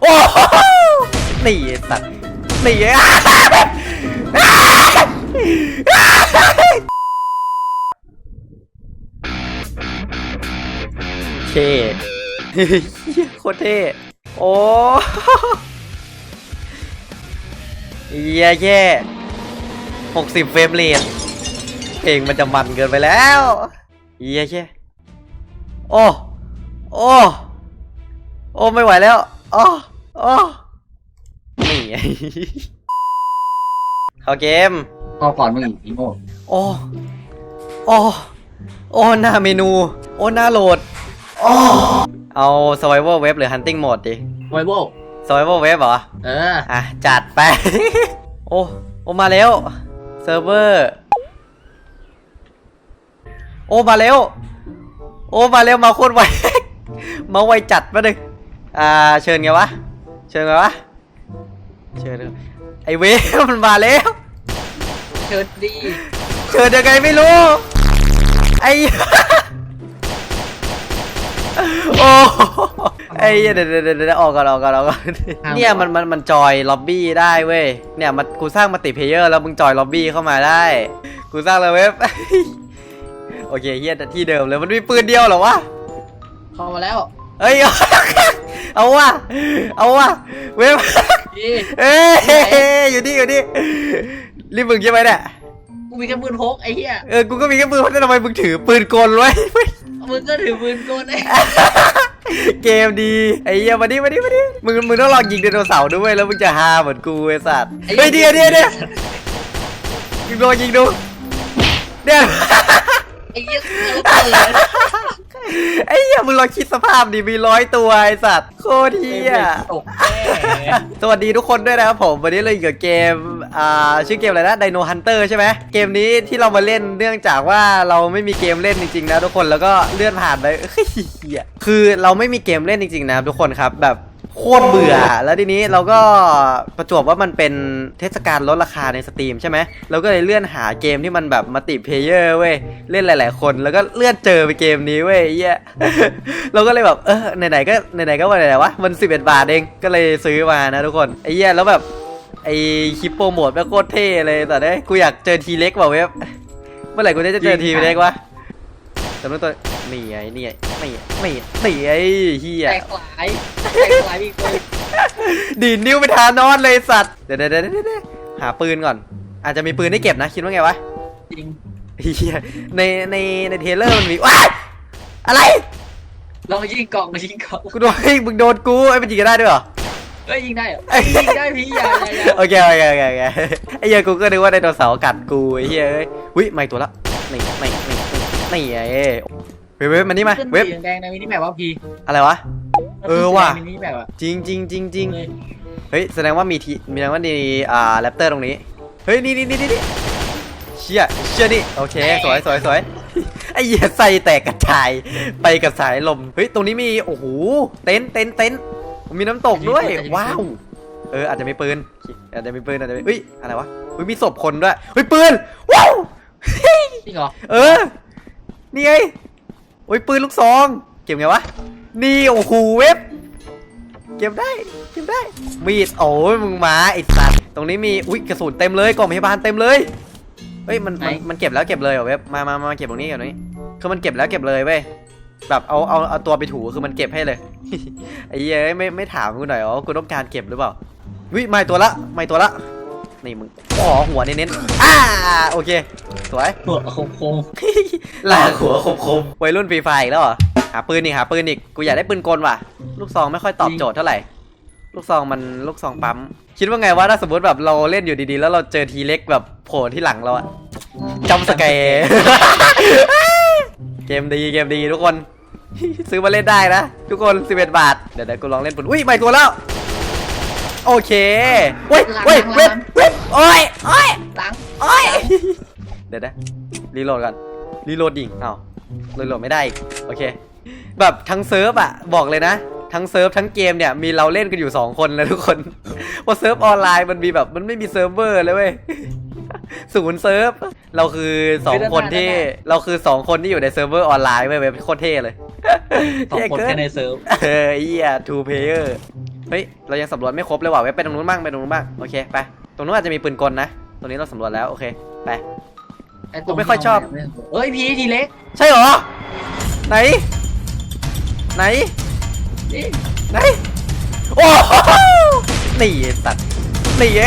โอ้โหนี่สัตว์นี่ไอ้เท่เหี้ยโคตรเท่โอ้เหี้ยแย่หกสิบเฟรมเรทเพลงมันจะมันเกินไปแล้วเหี้ยแย่โอ้ โอ้ โอ้ ไม่ไหวแล้ว โอ้โอ้นี่ไงเข้าเกมก็ก่อนมึงอีกอีโม่โอ้ โอ้ โอ้หน้าเมนู โอ้หน้าโหลด โอ้ เอา survival web หรือ hunting mode ดิ ไวโบ survival web เหรอ เออ อะ จัดไป โอ้ โอ้มาแล้ว เซิร์ฟเวอร์ โอ้ มาแล้ว โอ้ มาแล้วมาโคตรไว มาไวจัดมาหนึ่ง อ่าเชิญไงวะ เชิญไงวะ เชิญไอเวฟมันมาแล้ว เชิญดีเชิญยังไงไม่รู้ ไอ้โอ้ไอ้เหี้ยเดี๋ยวเดี๋ยวเดี๋ยวเดี๋ยวออกก่อนออกก่อนออกก่อนเนี่ยมันมันมันจอยล็อบบี้ได้เว้ยเนี่ยมันกูสร้างมัลติเพลเยอร์แล้วมึงจอยล็อบบี้เข้ามาได้ กูสร้างเลยเว็บโอเคเฮียแต่ที่เดิมเลยมันมีปืนเดียวเหรอวะเข้ามาแล้วเฮ้ย เอาว่ะ เอาว่ะ เว็บดีเอ้ยอยู่นี่อยู่นี่รีบมึงใช่ไหมเนี่ย กูมีแค่ปืนพกไอ้เหี้ยเออ กูก็มีแค่ปืนเพราะทำไมมึงถือปืนกลไว้ มึงก็ถือปืนกลไอ้เกมดีไอ้เหี้ยมาดิมาดิมาดิมึงมึงต้องลองยิงไดโนเสาร์ด้วยแล้วมึงจะฮาเหมือนกูไอ้สัตว์เฮ้ยเดี๋ยวเดี๋ยวเดี๋ยวยิงดูยิงดูเดี๋ยวไอ้เหี้ยเออเปิด ไอ้เหี้ยมึงลองคิดสภาพดิมีร้อยตัวไอ้สัตว์โคตรเหี้ยตกแน่สวัสดีทุกคนด้วยนะครับผมวันนี้เราอยู่กับเกมอ่าชื่อเกมอะไรนะ Dino Hunter ใช่ไหมเกมนี้ที่เรามาเล่นเนื่องจากว่าเราไม่มีเกมเล่นจริงๆนะทุกคนแล้วก็เลื่อนผ่านไปเฮ้ยเหี้ยคือเราไม่มีเกมเล่นจริงๆนะทุกคนครับแบบ โคตรเบื่อ แล้วทีนี้เราก็ประจวบว่ามันเป็นเทศกาลลดราคาในสตรีมใช่ไหมเราก็เลยเลื่อนหาเกมที่มันแบบมัลติเพลเยอร์เว้ย เล่นหลาย ๆ คน แล้วก็เลื่อนเจอไปเกมนี้เว้ยเหี้ยเราก็เลยแบบเออไหนๆก็ไหนๆก็ว่าไหนๆวะมัน11 บาทเองก็เลยซื้อมานะทุกคนไอ้เหี้ยแล้วแบบไอ้คลิปโปรโมทแม่งโคตรเท่เลยแต่เนี้ยกูอยากเจอทีเล็กว่ะเว็บเมื่อไหร่กูจะเจอทีเล็กวะ แต่เมื่อตัวนี่ไงนี่ไงนี่ไงนี่ไงนี่ไงเฮียแตกหลายแตกหลายมีปืนดีดนิ้วไปทานอนเลยสัตว์เดี๋ยวเดี๋ยวเดี๋ยวเดี๋ยวหาปืนก่อน อาจจะมีปืนให้เก็บนะคิดว่าไงวะจริงเฮียในในในเทรลเลอร์มันมีว้ายอะไรลองยิงกล่องมายิงกล่องกูโดนเฮ้ยมึงโดนกูไอ้ยมันยิงกันได้ด้วยเหรอเอ้ยยิงได้เหรอเอ้ยยิงได้พี่อย่าอย่าอย่าโอเคโอเคโอเคโอเคไอ้เหี้ยกูก็นึกว่าไดโนเสาร์กัดกูไอ้เหี้ยเอ้ยวิไม่ตัวละนี่ไม่ไม่ ไม่ไอ้เว็บเว็บมันนี่มาขึ้นเว็บสีแดงในมินิแมปว่าพี่อะไรวะ เออว่ะมินิแมปอะจริงจริงจริงจริงเลยเฮ้ยแสดงว่ามีทีมีแสดงว่ามีอ่าแรปเตอร์ตรงนี้ เฮ้ยนี่นี่นี่นี่เชี่ยเชี่ยนี่โอเคสวยสวยสวยไอ้เหี้ยใส่แตกกระจายไปกับสายลมเฮ้ยตรงนี้มีโอ้โหเต็นท์เต็นท์เต็นท์มีน้ำตกด้วยว้าวเอออาจจะมีปืนอาจจะมีปืนอาจจะมีเฮ้ยอะไรวะเฮ้ยมีศพคนด้วยเฮ้ยปืนว้าวจริงเหรอเออ นี่ไงโอ้ยปืนลูกซอง เก็บไงวะ นี่โอ้โหเว็บ เก็บได้ เก็บได้ มีด โอ้ยมึงมาไอ้สัตว์ ตรงนี้มี อุ้ยกระสุนเต็มเลย กล่องพยาบาลเต็มเลย เฮ้ยมันมันมันเก็บแล้วเก็บเลยเหรอเว็บ มามามาเก็บตรงนี้เก็บตรงนี้ คือมันเก็บแล้วเก็บเลยเว้ย แบบเอาเอาเอาตัวไปถูคือมันเก็บให้เลย ไอ้เหี้ยไม่ไม่ถามกูหน่อยอ๋อ กูต้องการเก็บหรือเปล่า วิไม่ตัวละ ไม่ตัวละ นี่มึงอ๋อหัวเน้นๆอ่าโอเค สวย หัวโคงโคงลากหัวคมคมวัยรุ่นฟรีไฟอีกแล้วเหรอหาปืนอีกหาปืนอีกกูอยากได้ปืนกลว่ะ ลูกซองไม่ค่อยตอบโจทย์เท่าไหร่ ลูกซองมันลูกซองปั๊ม คิดว่าไงว่าถ้าสมมติแบบเราเล่นอยู่ดีๆ แล้วเราเจอทีเล็กแบบโผล่ที่หลังเราอะจำสแกร์เกมดีเกมดีทุกคน ซื้อมาเล่นได้นะ ทุกคน 11 บาท เดี๋ยวเดี๋ยวกูลองเล่นปืนอุ้ยใหม่ตัวแล้ว โอเคเว้ยเว้ยเว้ยเว้ยโอ้ยโอ้ยหลังโอ้ยเดี๋ยวนะรีโหลดก่อนรีโหลดดิเอ้ารีโหลดไม่ได้อีกโอเค แบบทั้งเซิร์ฟอะบอกเลยนะ ทั้งเซิร์ฟทั้งเกมเนี่ยมีเราเล่นกันอยู่ 2 คนนะทุกคนเพราะเซิร์ฟออนไลน์มันมีแบบมันไม่มีเซิร์ฟเวอร์เลยเว้ยศูนย์เซิร์ฟเราคือสองคนที่เราคือสองคนที่อยู่ในเซิร์ฟเวอร์ออนไลน์เว้ยเว้ยโคตรเท่เลยสองคนเท่แค่ในเกินเซิร์ฟเออไอ้เหี้ย two player เฮ้ย เรายังสำรวจไม่ครบเลยว่ะเว็บไปตรงนู้นบ้างไปตรงนู้นบ้าง โอเค ไป ตรงนู้นอาจจะมีปืนกลนะ ตรงนี้เราสำรวจแล้ว โอเค ไปอ้ตกูรงไม่ค่อยชอบ เอ้ยพีทีเล็กใช่เหรอ ไหน ไหน นี่ไหน โอ้โหนี่ไอ้สัตว์นี่ไอ้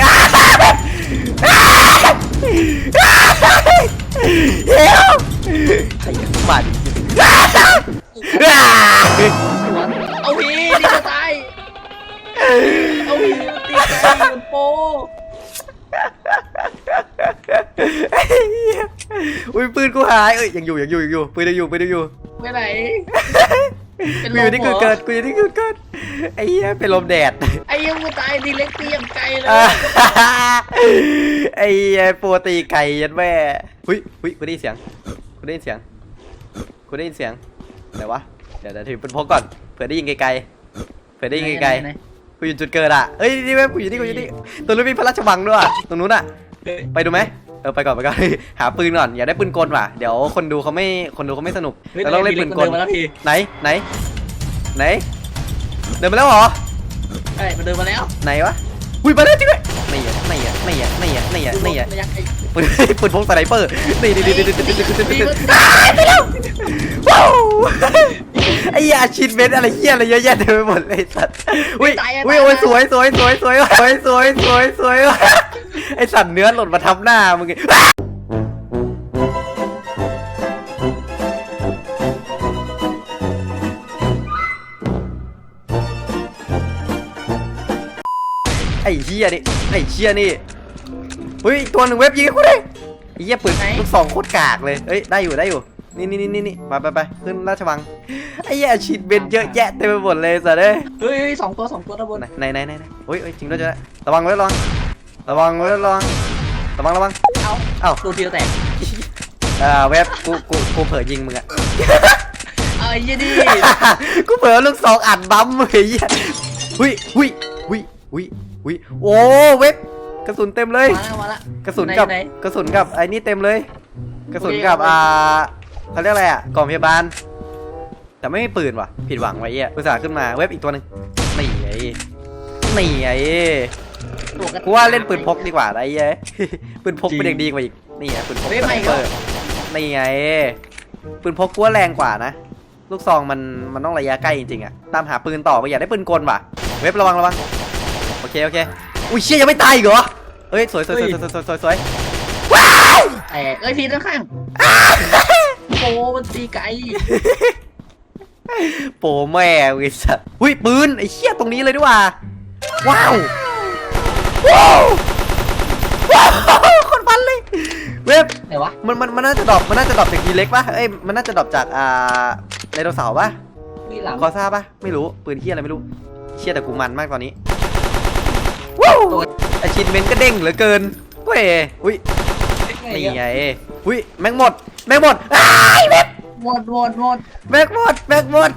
เฮ้ยไอ้มันสวนเอาพีนี่จะตาย เอาพีตีไก่มันโปอุ้ยปืนกูหายเอ้ยยังอยู่ยังอยู่ยังอยู่ปืนยังอยู่ปืนยังอยู่ไปไหนเป็นกูลอยู่มที่เหรกูอเกิดกูอยู่ที่กูเกิดไอ้เหี้ยเป็นลมแดด ไอ้ยังกูตายทีเล็กเตียงไกลเลย ไอ้เหี้ยปกติไก่ยันแม่หุยหุยกูได้ยินเสียงกูได้ยินเสียงกูได้ยินเสียงไหนวะเดี๋ยวเดี๋ยวถือปืนพกก่อนเผื่อได้ยินไกลๆเผื่อได้ยินไกลไหนๆกู อยู่จุดเกิดอะเอ้ยนี่แม่งกูอยู่นี่กูอยู่นี่ตรงนู้นมีพระราชวังด้วยว่ะตรงนู้นอะเฮ้ยไปดูไหมเออไปก่อนไปก่อนหาปืนก่อนอย่าได้ปืนกลว่ะเดี๋ยวคนดูเขาไม่คนดูเขาไม่สนุกฮ้ยเราต้องเล่นปืนกลมัเดิมาแล้วพี่ไหนไหนไหนเดินมาแล้วเหรอใช่มันเดินมาแล้วไหนวะ อุ้ยมาแล้วจริงด้วยนี่อะนี่อะนี่อะนี่อะนี่อะนี่อะปืนปืนพกสไนเปอร์นี่นี่นี่นี่นี่นี่ไปแล้วว้าวไอ้ยาชีดเม็ดอะไรเหี้ยอะไรเยอะแยะเต็มไปหมดเลยสัตว์อุ้ยอุ้ยโอ้ยสวยสวยสวยสวยสวยสวยสวยไอสัตว์เนื้อหล่นมาทับหน้ามึงไง ไอ้เหี้ยนี่ไอ้เชี่ยนี่เฮ้ยอีกตัวหนึ่งเว็บยิงให้กูดิไอ้เหี้ยปืนลูกสองโคตรกากเลยเอ้ยได้อยู่ได้อยู่นี่นี่นี่นี่นี่ไปไปไปขึ้นราชวังไอ้เหี้ยฉีดเบนเยอะแยะเต็มไปหมดเลยสัตว์เอ้ย เฮ้ยสองตัวสองตัวด้านบนไหนไหนไหนไหนเฮ้ยเฮ้ยจริงด้วยจ้ะระวังไว้ระวังระวังไว้ระวังระวังระวังเอาเอ้าตัวเดียวแตกอ่าเว็บกูกูกูเผลอยิงมึงอะ เอาไอ้ยี่ดิ กูเผลอลูกสองอัดบัมเฮ้ยเหี้ยหุยหุยหุยหุย หุยโอ้เว็บกระสุนเต็มเลย มาแล้วมาแล้ว กระสุนกับไหนกระสุนกับไอ้นี่เต็มเลย กระสุนโอเคกับเอาไปอ่าเขาเรียกอะไรอะกล่องพยาบาล แต่ไม่มีปืนว่ะ ผิดหวังไว้เหี้ยอุตส่าห์ขึ้นมาเว็บอีกตัวหนึ่งนี่ไอ้นี่ไอ้ตัวระกูว่าเล่นปืนพกดีกว่าไอ้เหี้ย ปืนพกเป็นเด็กดีกว่าอีกนี่ไงปืนพกเฮ้ยไม่ก็เปิดนี่ไงปืนพกกูว่าแรงกว่านะลูกซองมันมันต้องระยะใกล้จริงๆอะตามหาปืนต่อไปอยากได้ปืนกลว่ะ เว็บระวังระวังโอ เคโอเคอุ้ยเชี่ยยังไม่ตายอีกเหรอเอ้ยสวยสวยสวยสวยสวยสวยสวยแตกเอ้ยพีด้านข้างโอ้มันตีไก่โปแม่เวิสัตว์หุ้ยปืนไอ้เชี่ยตรงนี้เลยดีกว่าว้าวว้าวว้าวคนฟันเลยเว็บไหนวะมันมันมันน่าจะดรอปมันน่าจะดรอปจากทีเล็กปะเอ้ยมันน่าจะดรอปจากอ่าไดโนเสาร์ปะมีหลังคอซ่าปะไม่รู้ปืนเฮียอะไรไม่รู้เชี่ยแต่กูมันมากตอนนี้ ว้าวไอชินเมนก็เด้งเหลือเกินเว้ยอุ้ยนี่ไงอุ้ยแม็กหมดแม็กหมดอ้ายเว็บหมดหมดหมดแม็กหมดแม็กหมด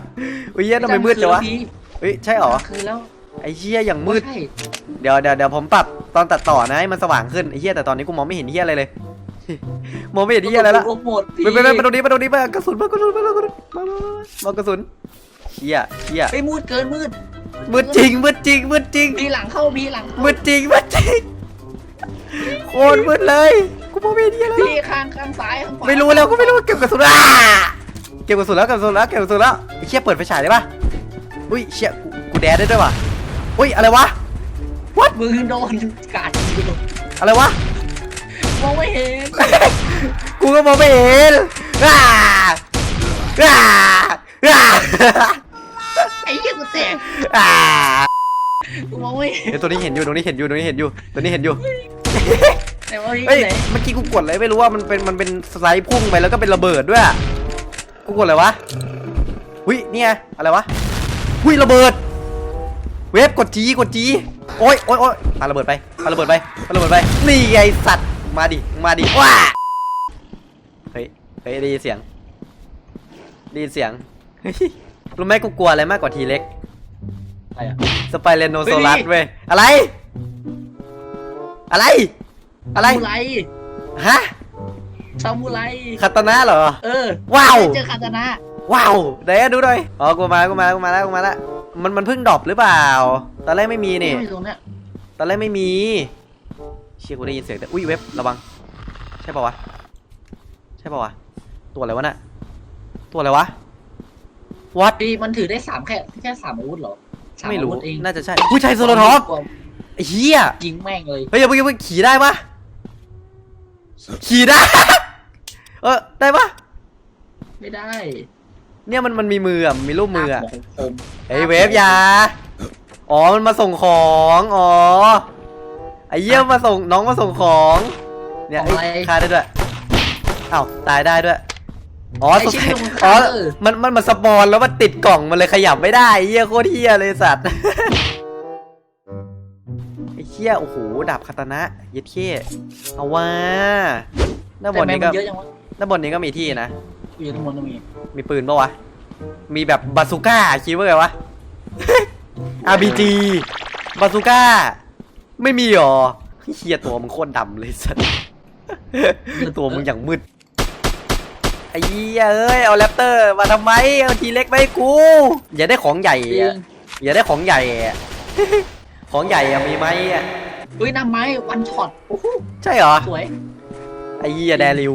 อุ้ยเหี้ยทำไมมืดจังวะพี่เฮ้ยใช่เหรอคือแล้วไอ้เหี้ยอย่างมืดใช่เดี๋ยวเดี๋ยวเดี๋ยวผมปรับตอนตัดต่อนะให้มันสว่างขึ้นไอ้เหี้ยแต่ตอนนี้กูมองไม่เห็นเหี้ยอะไรเลย มองไม่เห็นเหี้ยอะไรละหมดพี่ไปไปไปไปตรงนี้ไปตรงนี้ไปกระสุนมากระสุนมากระสุนมามามามาเอากระสุนเหี้ยเหี้ยไปมืดเกินมืด มืดจริงมืดจริงมืดจริงพีหลังเข้าพีหลังเข้ามืดจริงมืดจริงโคตรมืดเลยกูมองไม่เห็นเหี้ยอะไรพี่ข้างข้างซ้ายข้างขวาไม่รู้แล้วกูไม่รู้เก็บกระสุนอะเก็บกระสุนแล้วเก็บกระสุนแล้วเก็บกระสุนแล้วไอ้เชี่ยเปิดไฟฉายได้ปะอุ้ยเชี่ยกูกูแดดได้ด้วยว่ะอุ้ยอะไรวะมือโดนกาดยิงอะไรวะมองไม่เห็นกูก็มองไม่เห็นอ่าอ่าอ่าไอ้เหี้ยกู แตกอ่ากูมองไม่เห็นเดี๋ยวตัวนี้เห็นอยู่ตัวนี้เห็นอยู่ตัวนี้เห็นอยู่ตัวนี้เห็นอยู่ไหนว่าพี่เฮ้ยไหนเมื่อกี้กูกดอะไรไม่รู้ว่ามันเป็นมันเป็นสไลด์พุ่งไปแล้วก็เป็นระเบิดด้วยอะกูกดอะไรวะหุยเนี่ยอะไรวะหุยระเบิด เวฟกดจีกดจีโอ้ยโอ้ยโอ้ยปาระเบิดไปปาระเบิดไปปาระเบิดไปนี่ไงสัตว์มาดิมาดิว้าเฮ้ยเฮ้ยได้ยินเสียงได้ยินเสียงเฮ้ยรู้ไหมกูกลัวอะไรมากกว่าทีเล็ก อะไรอะสไปเรโนโซลัสเว้ย อะไร อะไร อะไร ซามูไรฮะ ซามูไรคาตานะเหรอ เออว้าว เจอคาตานะ ว้าวไหนอะดูหน่อย อ๋อ กูมา กูมา กูมาแล้ว กูมาแล้ว มัน มันเพิ่งดรอปหรือเปล่าเตอนแรกไม่มีนี่ ไม่มีตรงเนี้ยตอนแรกไม่มี เชี่ยกูได้ยินเสียงแต่ อุ้ยเว็บ ระวัง ใช่ปะวะ ใช่ปะวะ ตัวอะไรวะน่ะ ตัวอะไรวะวัดพี่มันถือได้สามแค่แค่สามอาวุธเหรอ สาไม่รู้ อาวุธเองน่าจะใช่ผู้ชายโซโลท็อปไอ้เหี้ย ยิงแม่งเลยเฮ้ยอย่าเพิ่งอย่าเพิ่งขี่ได้ปะขี่ได้ เออได้ปะไม่ได้เนี่ยมันมันมีมืออะมีรูปมืออะหาของคมเฮ้ยเวฟอยาอ๋อมันมาส่งของอ๋อไอ้เยี่ยมมาส่งน้องมาส่งของ เนี่ยเอ้ยฆ่าได้ด้วยอ้าวตายได้ด้วย อ๋อไอ้สงชิ้นสัยลงอ๋อ เออ มัน มันมาสปอนแล้วมันติดกล่องมันเลยขยับไม่ได้ไอ้เหี้ยโคตรเหี้ยเลยสัตว์ ไอ้เหี้ยโอ้โหดาบคาตานะเย็ดเข้เอาว่าด้านบแต่นแม่งนี้มัก็นเยอะจังวะด้านบนนี้ก็มีที่นะอยู่ทั้งหมดตรงนี้มีปืนปะวะ มีแบบบาซูก้าคิดว่าไงวะ RPG บาซูก้า ไม่มีหรอเฮียตัวมึงโคตรดำเลยสัสตัวมึงอย่างมืดไอ้เหี้ยเอ้ยเอาแรปเตอร์มาทำไมเอาทีเล็กไปให้กู อย่าได้ของใหญ่จริงอะอย่าได้ของใหญ่อะ ของใหญ่อะมีไหมอะอุ้ยหน้าไม้วันช็อตโอ้โหใช่เหรอ สวยไอ้เหี้ยแดริว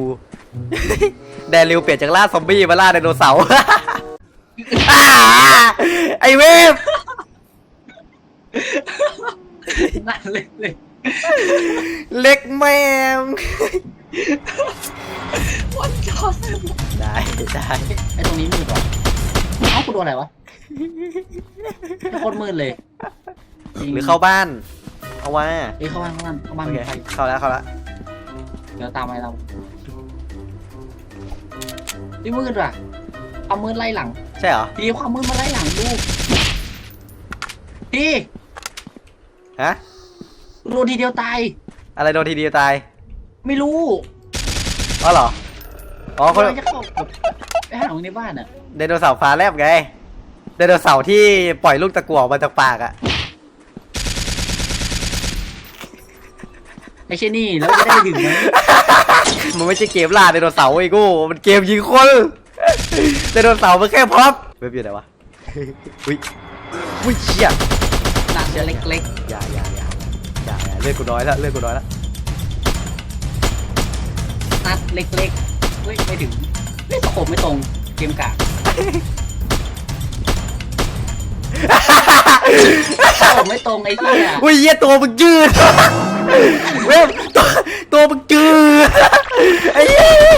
แดริวเปลี่ยนจากล่าซอมบี้มาล่าไดโนเสาร์ อ่าไอ้เวฟนั่นเลยเลยเล็กแม่ง วันช็อตได้ได้ไอ้ตรงนี้มืดว่ะเอ้ากูโดนอะไรวะโคตรมืดเลยจงหรือเข้าบ้าน เอาว่าเฮ้ยเข้าบ้านเข้าบ้านเข้าบ้านโอเคมีใครเข้าแล้วเข้าแล้วเดี๋ยวตามไปเราพี่มืดว่ะความมืดไล่หลัง ใช่เหรอพี่ความมืดมาไล่หลังดูพี่ฮะโดนทีเดียวตาย อะไรโดนทีเดียวตาย ไม่รู้อ๋อเหรอ อ๋อคนกำลังจะเข้าแบบไปหาของในบ้านอะไดโนเสาร์ฟ้าแลบไงไดโนเสาร์ที่ปล่อยลูกตะกั่วออกมาจากปากอะไม่ใช่นี่แล้วจะได้ถึงไหมมันไม่ใช่เกมล่าไดโนเสาร์ไอ้กู มันเกมยิงคนไดโนเสาร์มันแค่พร็อพเว็บอยู่ไหนวะอุ้ยอุ้ยเชี่ยหนักจะเล็กอย่าอย่าอย่าอย่าอย่าเลือดกูน้อยแล้วเลือดกูน้อยแล้วๆ นัดเล็กๆเฮ้ยไม่ถึงเฮ้ยสโคปไม่ตรงเกมกากสโคปไม่ตรงไอ้ที่อะอุ้ยเหี้ยตัวมึงยืดเว้ยตัวตัวมึงยืดไอ้เหี้ย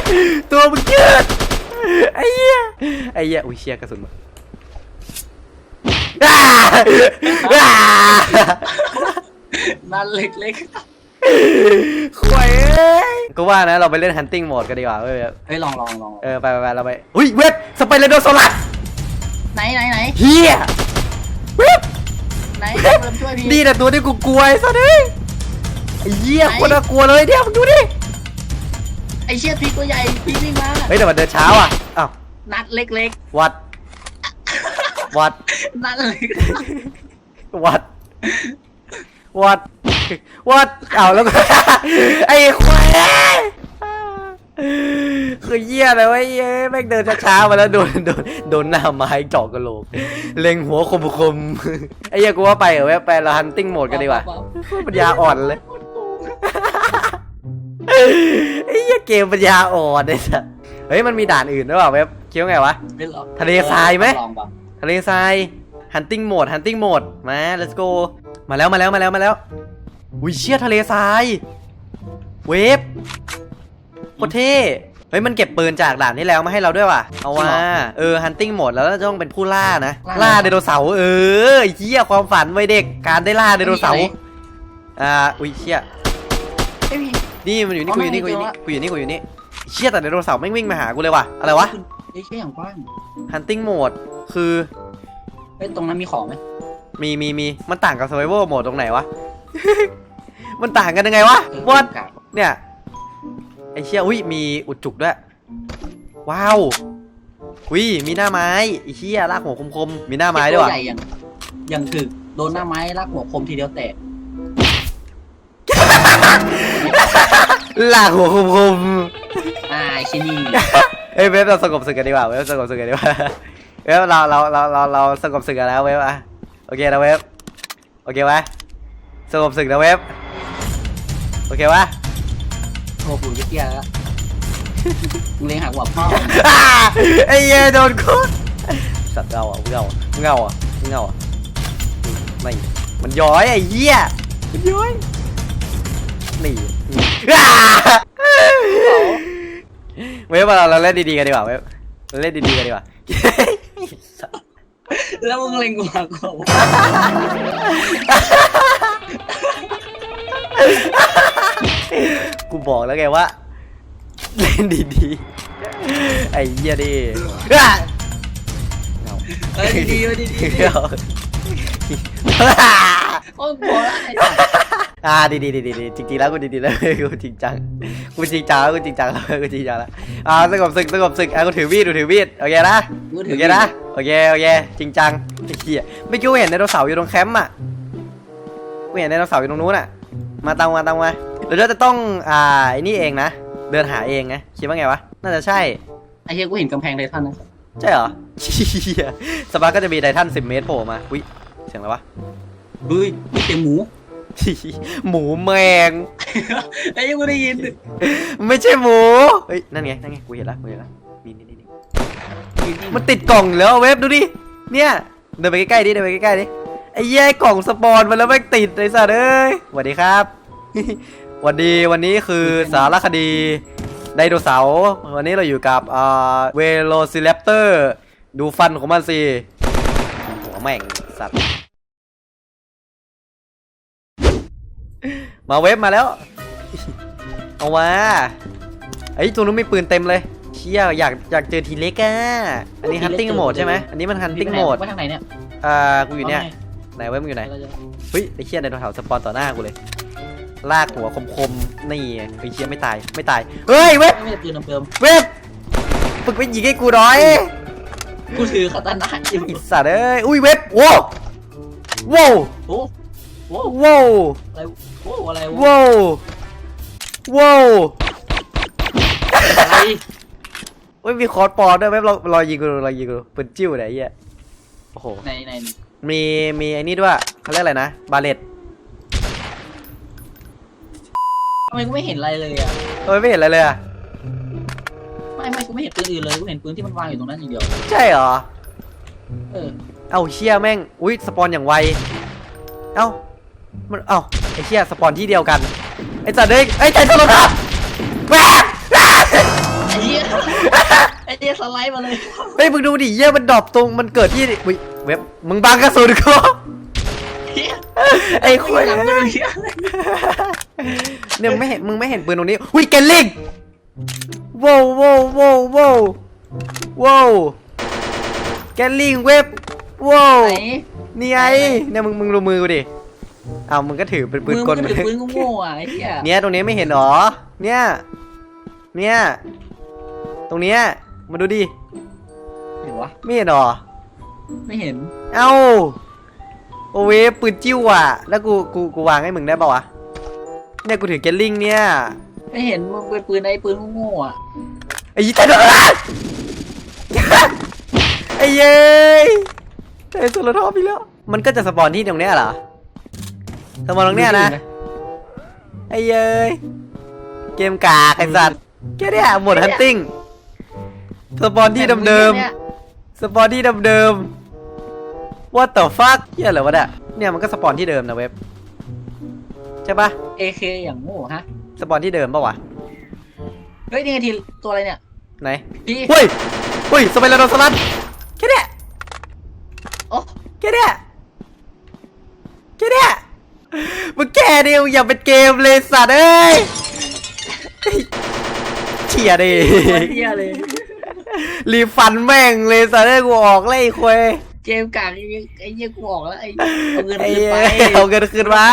ตัวมึงยืดไอ้เหี้ยไอ้เหี้ยอุ้ยเชี่ยกระสุนหมดอ้าอ้า นัดเล็ก ข่วยเอ้ยก็ว่านะเราไปเล่น hunting mode กันดีกว่าเว้ยๆเฮ้ยลองลองลองเออไปไปไปเราไปอุ้ยเว็บสไปเลโดโซลัสไหนไหนไหนเฮียเว็บ ไหนเริ่มช่วยพี่ นี่แหละตัวที่กูกลัวไอ้สัสเอ้ยไอ้เหี้ยไหนโคนน่ากลัวเลยเดี๋ยวมึงดูดิ ไอ้เชี่ยพี่ตัวใหญ่พี่วิ่งมาเฮ้ยแต่มันเดินเช้าอะ อ้าว นัดเล็กวัด วัด ๆนัดเล็กวัด วัด วัดเอาแล้วก็ ไอ้ควายคือเหี้ยอะไรวะเหี้ยแม่งเดินช้าๆมาแล้วโดนโดนโดนหน้าไม้เจาะกระโหลก เล็งหัวคมคมๆไอ้เหี้ยกูว่าไปเหรอเว้ยไปเราฮันติ้งโหมดกันดีกว่าปัญญาอ่อนเลยไอ้เหี้ยเกมปัญญาอ่อนไอ้สัสเฮ้ยมันมีด่านอื่นด้วยเปล่าเว็บคิดว่าไงวะไม่หรอกทะเลทรายไหมลองป่ะทะเลทรายฮันติ้งโหมดฮันติ้งโหมดมา let's go มาแล้วมาแล้วมาแล้วมาแล้ว อุ้ยเชี่ยทะเลทราย เวฟโคตรเท่เฮ้ยมันเก็บปืนจากด่านที่แล้วมาให้เราด้วยว่ะ เอาว่าเออฮันติ้งโหมดแล้วจะต้องเป็นผู้ล่านะ ล่าไดโนเสาร์เออไอ้เหี้ยความฝันวัยเด็กการได้ล่าไดโนเสาร์อ่าอุ้ยเชี่ยไอ้พี่นี่มันอยู่นี่อ๋อกูอยู่นี่ไม่กูอยู่นี่เจอละกูอยู่นี่กูอยู่นี่เชี่ยแต่ไดโนเสาร์ไม่งวิ่งมาหากูเลยว่ะอะไรวะไอ้เชี่ยอย่างกว้างฮันติ้งโหมดคือเฮ้ยตรงนั้นมีของไหมมีมีมีมันต่างกับ survival mode ตรงไหนวะ มันต่างกันยังไงวะเออวัดกากเนี่ย ไอเชี่ยอุ้ยมีอุดจุกด้วย ว้าวอุ้ยมีหน้าไม้ไอเชี่ยลากหัวคมๆ มีหน้าไม้ด้วยตัววะใหญ่อย่างอย่างถึกโดนหน้าไม้ลากหัวคมทีเดียวแตกลากหัวคมอ่าไอ้ชินี่ๆเอ้ยเว็บเราสงบศึกกันดีกว่าเว็บสงบศึกกันดีกว่าเว็บเราเราเราเราเราสงบศึกกันแล้วเว็บอะโอเคนะเว็บโอเคไหมส งบศึกนะเว็บ โอเคปะโอ้โหกูจะเกลียดแล้วมึงเลี้ยงหักหัวพ่ออ่าไอ้เหี้ยโดนกูสัตว์เงาอะมึงเงาอะมึงเงาอะมึงเงาอะไม่มันย้อยไอ้เหี้ยมันย้อยนี่อ่าเว็บเราเราเล่นดีๆกันดีกว่าเว็บเราเล่นดีๆกันดีกว่าแล้วมึงเล็งหัวกู กูบอกแล้วไงว่า เล่นดีๆ ไอ้เหี้ยดิอะเงาเอ้ยดีๆดีๆดีเงาๆโอ้ยพอละไอ้สัสอ่าดีดีดีดีดีจริงๆแล้วกูดีๆแล้วกูจริงจังกูจริงจังแล้วกูจริงจังแล้วกูจริงจังแล้วอ่าสงบศึกสงบศึกอะกูถือมีดกูถือมีดโอเคนะ โอเคนะ โอเค โอเค จริงจังไอ้เหี้ยไม่อกี้กูเห็นไดโนเสาร์อยู่ตรงแคมป์อะ กูเห็นไดโนเสาร์อยู่ตรงนู้นอะ มาตามมาตามมาเดี๋ยวเราจะต้องอ่าไอ้นี่เองนะ เดินหาเองไงคิดว่าไงวะ น่าจะใช่ ไอ้เหี้ยกูเห็นกำแพงไททันนะ ใช่เหรอเหี้ยสปาร์คก็จะมีไททัน10 เมตรโผล่มาอุ้ยเสียงอะไรวะดูมีเต็มหมู หมูแมง ไอ้เหี้ยังกูได้ยิน ไม่ใช่หมู เฮ้ย นั่นไง นั่นไง กูเห็นแล้วกูเห็นแล้วนี่นี่นี่นี่มันติดกล่องอยู่แล้วเว็บดูดิ เนี่ย เดินไปใกล้ๆดิ เดินไปใกล้ๆดิ ไอ้แย่กล่องสปอนมาแล้วแม่งติดไอ้สัตว์เอ้ยสวัสดีครับสวัสดีวันนี้คือสารคดีไดโนเสาร์วันนี้เราอยู่กับอ่าเวโรซิแรปเตอร์ ดูฟันของมันสิหัวแม่งสัตว์มาเว็บมาแล้ว เอามาไอ้ยตัวนู้นมีปืนเต็มเลยเชี่ยอยากอยากเจอทีเล็กอะอันนี้ hunting mode ใช่ไหมอันนี้มัน hunting mode ว่าทางไหนเนี่ยอ่ากูอยู่เนี่ย ไหนเว็บมึงอยู่ไหนเราจะเฮ้ยไอ้เชี่ยไดโนเสาร์สปอนต่อหน้ากูเลย ลากหัวคมๆนี่ไอ้เชี่ยไม่ตายไม่ตายเฮ้ยเว็บไม่ได้ปืนเติมเว็บฝึกไปยิงให้กูหน่อยกูถือคาตานะอยู่ไอิสัตว์เอ้ยอุ้ยเว็บโว้วโว้วโอ้โหโว้วอะไรโอ้อะไรวะโว้วโว้วอะไรเฮ้ยมีคอร์สปอนด้วยเว็บเรารอยิงกูรอยิงกูปืนจิ้วไหนไอ้เหี้ยโอ้โหในใน มีมีไอ้นี่ด้วยเขาเรียกอะไรนะ บาเลตทำไมกูไม่เห็นอะไรเลยอะเอ้ยไม่เห็นอะไรเลยอะไม่ไม่กูไม่เห็นปืนอื่นเลยกูเห็นปืนที่มันวางอยู่ตรงนั้นอย่างเดียวใช่เหรอ เออเอ้าเชี่ยแม่ง อุ้ยสปอนอย่างไว เอ้ามัน เอ้าไอ้เชี่ยสปอนที่เดียวกัน ไอ้สัตว์เอ้ยไอ้ใจสลดอะแม่ไอ้เหี้ยไอ้เหี้ยสไลด์มาเลย เฮ้ยมึงดูดิเหี้ยมันดรอปตรงมันเกิดที่อุ้ย เว็บมึงบังกระสุนกูเหี้ยไอ้คุยหลังกูเลยเหี้ยเนี่ยมึงไม่เห็นมึงไม่เห็นปืนตรงนี้อุ้ยเกลลิงว้าวว้าวว้าวว้าวว้าวเกลลิงเว็บว้าวไหนนี่ไงเนี่ยมึงมึงดูมือกูดิอ้าวมึงก็ถือเป็นปืมืนอกลมันถือปืนโง่ๆอะไอ้เหี้ยเนี่ยตรงนี้ไม่เห็นหรอ เนี่ย เนี่ย ตรงเนี้ยมาดูดิเห็นวะไม่เห็นหรอ ไม่เห็น เอ้า โอเวฟปืนจิ้วอะ แล้วกู กู กูวางให้มึงได้ป่าวะ เนี่ยกูถือเกลลิงเนี่ย ไม่เห็นมันเป็นปืนไอ้ปืนโง่ๆอะไอ้ยี่เต้นอะไรไอ้เย้ยเต้นสุดละทอพี่แล้ว มันก็จะสปอนที่ตรงเนี้ยเหรอ สปอนตรงเนี้ยนะ ไอ้เย้ย เกมกากไอ้สัตว์แค่เนี้ยหมดฮันติ้ง สปอนที่เดิมๆ สปอนที่เดิมๆ What the fuck เฮียอะไรวะเนี่ยเนี่ยมันก็สปอนที่เดิมนะเว็บ ใช่ปะเอเคอย่างโง่ฮะ สปอนที่เดิมปะวะ เฮ้ย นี่ไงทีตัวอะไรเนี่ย ไหนพี่เฮ้ยเฮ้ยสไปรัโนสลัดแค่เนี้ยโอ้แค่เนี้ยแค่เนี้ยมึงแค่เดียวอย่าเป็นเกมเลยสัตว์เอ้ยเฉียดิเหี้ยเลย รีฟันแม่งเลยสัตว์เอ้ยกูออกเลยไอ้ควายเกมกากไอ้เหี้ยไอ้เหี้ยกูออกแล้วไอ้เอาเงินไอ้คืนเหี้ไปยเอาเงินคืนมา